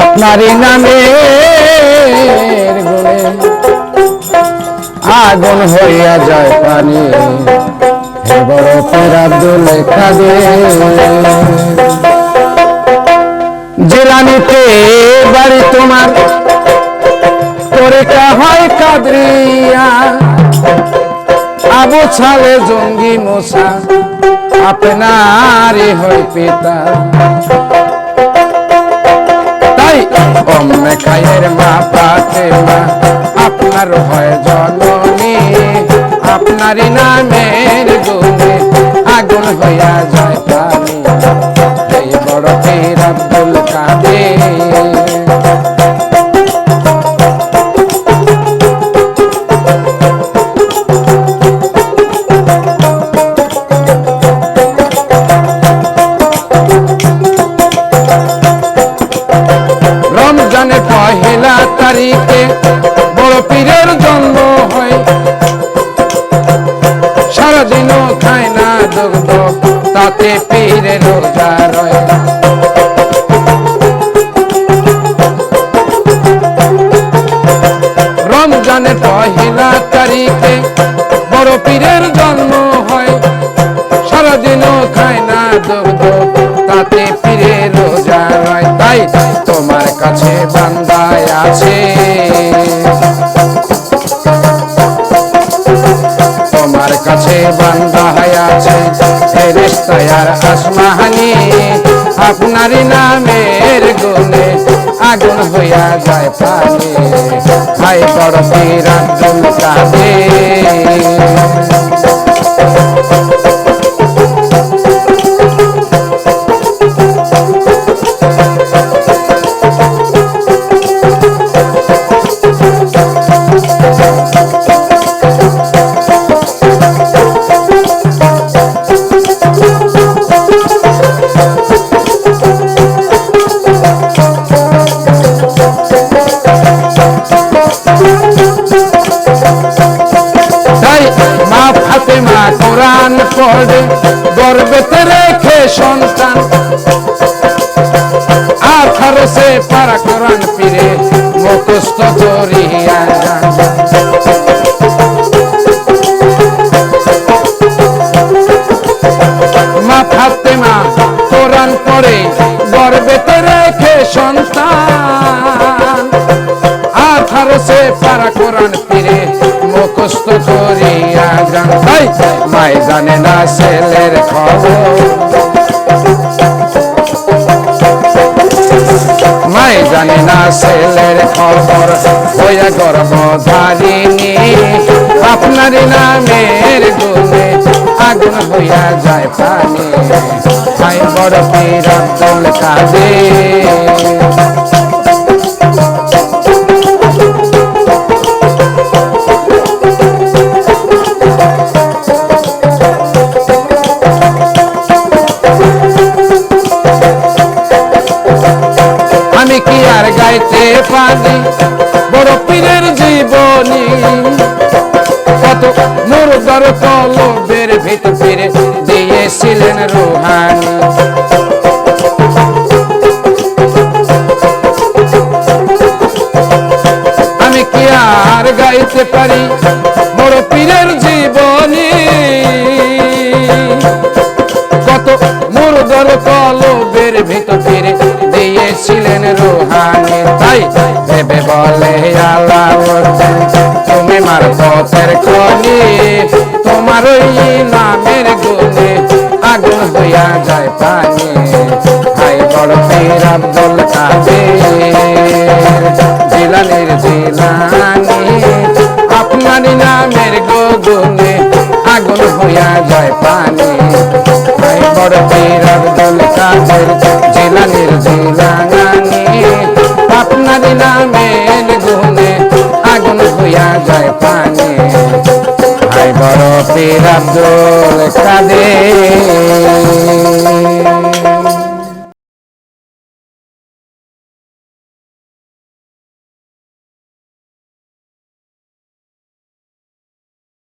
আপনারই নামে গুণে আগুন হইয়া যায় পানি। বড় পীর আব্দুল কাদের। জেলানিতে বাড়ি তোমার পরীক্ষা হয় কাদরিয়া। আবু ছালে জঙ্গি মশা, আপনারই হয় পিতা। অম্মে খায়ের মা পাতে মা আপনার হয় জননী আপনারই নামের তারিখে বড় পীরের জন্ম হয়। সারাদিনও খায় না দুগ্ধ, তাতে পীরের রোজা রয় রমজানের পহেলা তারিখে বড় পীরের জন্ম হয়। সারাদিনও খায় না দুগ্ধ তাই তোমার কাছে বান্দায় আছে। তোমার কাছে বান্দায় আছে ফেরেস্তায়ার আসমাহানি। আপনারই নামের গুণে আগুন হইয়া যায় পানি ভাই বড় পীর আব্দুল সন্তান। আঠারো সে পারা কোরআন ফিরে মুখস্থ করিয়া। মা ফাতেমা কোরআন পড়ে গর্বেতে রেখে সন্তান। আঠারো সে পারা কোরআন ফিরে মুখস্থ করিয়া যান তাই মাই জানে না ছেলের খবর। জানে না ছেলের খবর। হইয়া গর্ভধারিণী আপনারই নামের গুণে আগুন হইয়া যায় পানি ভাই বড় পীর আব্দুল কাদের আমি কি আর গাইতে পারি বড় পীরের জীবনী। কত মুরদার কলবের ভিতরে দিয়েছিলেন রুহানি। আমি কি আর গাইতে পারি? বড় পীরের জীবনী। কত মুরদর কলবের ভিতরে দিয়েছিলেন রুহানি তাই ভেবে বলে আলাউদ্দিন তুমি মার পথের খনি, তোমার ওই নামের গুণে আগুন হইয়া যায় পানি। ভাই বড় পীর আব্দুল কাদের, জিলানির জিলানি, আপনারই নামের গুণে আগুন হইয়া যায় পানি। ভাই বড় পীর আব্দুল কাদের যায় পানি। হাই বড় পীর আব্দুল কাদের।